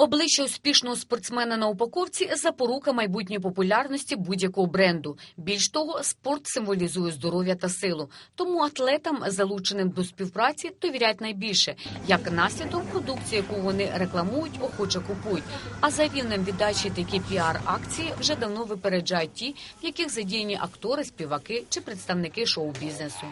Обличчя успішного спортсмена на упаковці запорука майбутньої популярності будь-якого бренду. Більш того, спорт символізує здоров'я та силу. Тому атлетам, залученим до співпраці, довіряють найбільше. Як наслідок, продукцію, яку вони рекламують, охоче купують. А за рівнем віддачі такі піар-акції вже давно випереджають ті, в яких задіяні актори, співаки чи представники шоу-бізнесу.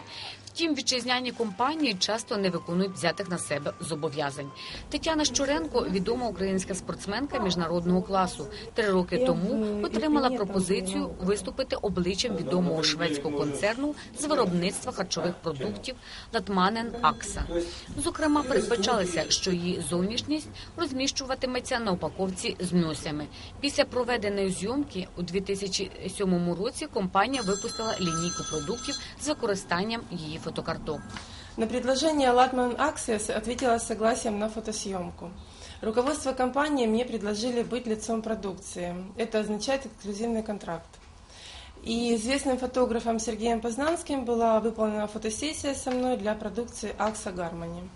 Втім, вітчизняні компанії часто не виконують взятих на себе зобов'язань. Тетяна Щуренко, відома українська спортсменка міжнародного класу, три роки тому отримала пропозицію виступити обличчям відомого шведського концерну з виробництва харчових продуктів Латманен Акса. Зокрема, передбачалося, що її зовнішність розміщуватиметься на упаковці з мьосями. Після проведеної зйомки у 2007 році компанія випустила лінійку продуктів з використанням її фотокарток. На предложение Latman Access ответила согласием на фотосъемку. Руководство компании мне предложили быть лицом продукции. Это означает эксклюзивный контракт. И известным фотографом Сергеем Познанским была выполнена фотосессия со мной для продукции Акса Гармони.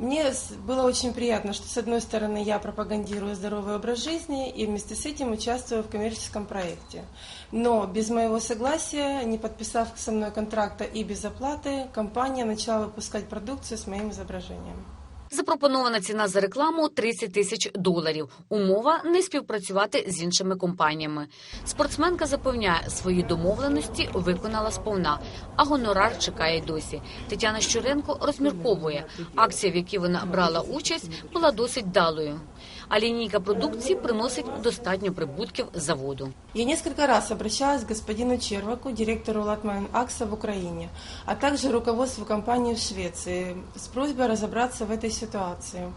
Мне было очень приятно, что с одной стороны я пропагандирую здоровый образ жизни и вместе с этим участвую в коммерческом проекте. Но без моего согласия, не подписав со мной контракта и без оплаты, компания начала выпускать продукцию с моим изображением. Запропонована ціна за рекламу 30 тисяч доларів. Умова не співпрацювати з іншими компаніями. Спортсменка запевняє, свої домовленості виконала сповна, а гонорар чекає досі. Тетяна Щуренко розмірковує. Акція, в якій вона брала участь, була досить далою А лінійка продукції приносить достатньо прибутків заводу. Я несколько раз обращалась к господину Черваку, директору Латман Акса в Украине, а также руководству компании в Швеции с просьбой разобраться в этой ситуации.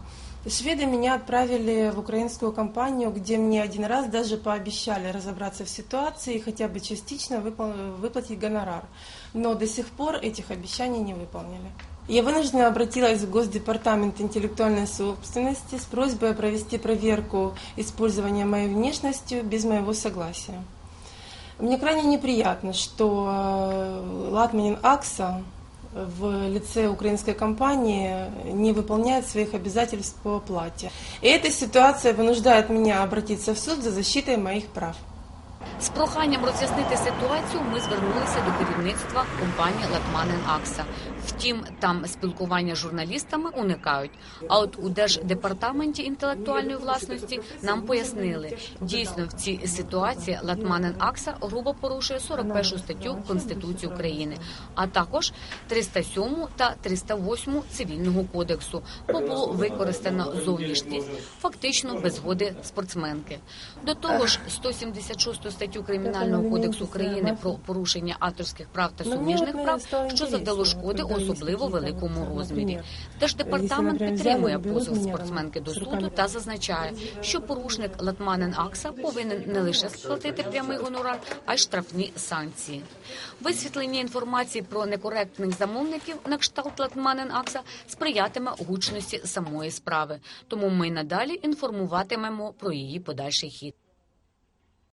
Шведы меня отправили в украинскую компанию, где мне один раз даже пообещали разобраться в ситуации и хотя бы частично выпол- выплатить гонорар. Но до сих пор этих обещаний не выполнили. Я вынуждена обратилась в Госдепартамент интеллектуальной собственности с просьбой провести проверку использования моей внешностью без моего согласия. Мне крайне неприятно, что э, Латманин Акса в лице украинской компании не выполняет своих обязательств по оплате. И эта ситуация вынуждает меня обратиться в суд за защитой моих прав. З проханням роз'яснити ситуацію ми звернулися до керівництва компанії Латманен Акса. Втім, там спілкування з журналістами уникають. А от у держдепартаменті інтелектуальної власності нам пояснили, дійсно в цій ситуації Латманен Акса грубо порушує 41 статтю Конституції України, а також 307 та 308 цивільного кодексу, бо було використано зовнішність, фактично без згоди спортсменки. До того ж, 176 статтю Кримінального кодексу України про порушення авторських прав та суміжних прав, що завдало шкоди у особливо великому розмірі. Держдепартамент підтримує позов спортсменки до суду та зазначає, що порушник Латманен Акса повинен не лише сплатити прямий гонорар, а й штрафні санкції. Висвітлення інформації про некоректних замовників на кшталт Латманен Акса сприятиме гучності самої справи. Тому ми надалі інформуватимемо про її подальший хід.